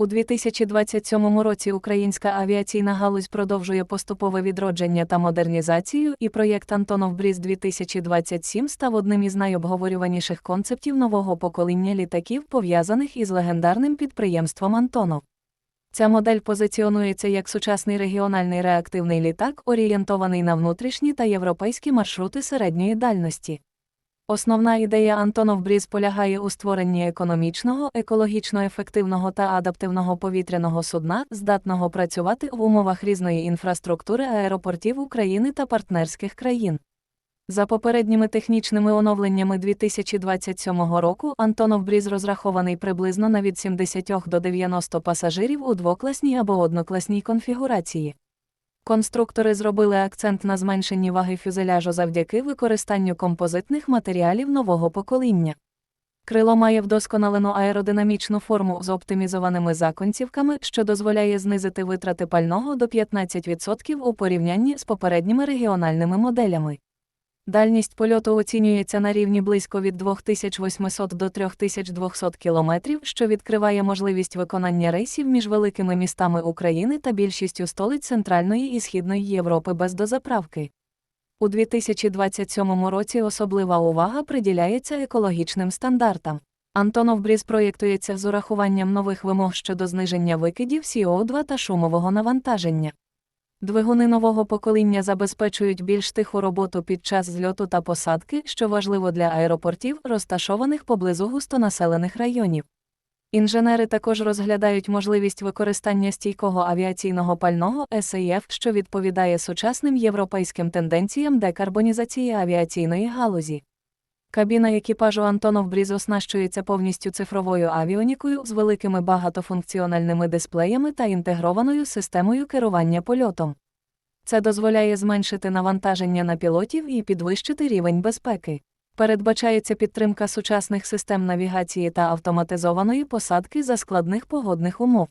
У 2027 році українська авіаційна галузь продовжує поступове відродження та модернізацію, і проєкт Антонов Бріз 2027 став одним із найобговорюваніших концептів нового покоління літаків, пов'язаних із легендарним підприємством Антонов. Ця модель позиціонується як сучасний регіональний реактивний літак, орієнтований на внутрішні та європейські маршрути середньої дальності. Основна ідея Антонов Бріз полягає у створенні економічного, екологічно ефективного та адаптивного повітряного судна, здатного працювати в умовах різної інфраструктури аеропортів України та партнерських країн. За попередніми технічними оновленнями 2027 року Антонов Бріз розрахований приблизно на від 70 до 90 пасажирів у двокласній або однокласній конфігурації. Конструктори зробили акцент на зменшенні ваги фюзеляжу завдяки використанню композитних матеріалів нового покоління. Крило має вдосконалену аеродинамічну форму з оптимізованими законцівками, що дозволяє знизити витрати пального до 15% у порівнянні з попередніми регіональними моделями. Дальність польоту оцінюється на рівні близько від 2800 до 3200 км, що відкриває можливість виконання рейсів між великими містами України та більшістю столиць Центральної і Східної Європи без дозаправки. У 2027 році особлива увага приділяється екологічним стандартам. Антонов Бріз проєктується з урахуванням нових вимог щодо зниження викидів СО2 та шумового навантаження. Двигуни нового покоління забезпечують більш тиху роботу під час зльоту та посадки, що важливо для аеропортів, розташованих поблизу густонаселених районів. Інженери також розглядають можливість використання стійкого авіаційного пального SAF, що відповідає сучасним європейським тенденціям декарбонізації авіаційної галузі. Кабіна екіпажу Антонов Бріз оснащується повністю цифровою авіонікою з великими багатофункціональними дисплеями та інтегрованою системою керування польотом. Це дозволяє зменшити навантаження на пілотів і підвищити рівень безпеки. Передбачається підтримка сучасних систем навігації та автоматизованої посадки за складних погодних умов.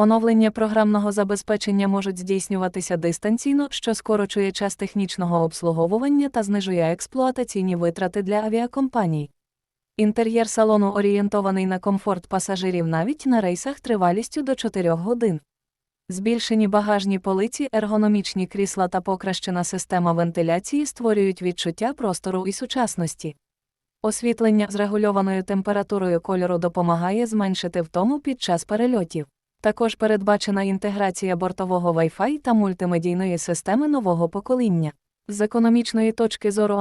Оновлення програмного забезпечення можуть здійснюватися дистанційно, що скорочує час технічного обслуговування та знижує експлуатаційні витрати для авіакомпаній. Інтер'єр салону орієнтований на комфорт пасажирів навіть на рейсах тривалістю до 4 годин. Збільшені багажні полиці, ергономічні крісла та покращена система вентиляції створюють відчуття простору і сучасності. Освітлення з регульованою температурою кольору допомагає зменшити втому під час перельотів. Також передбачена інтеграція бортового Wi-Fi та мультимедійної системи нового покоління. З економічної точки зору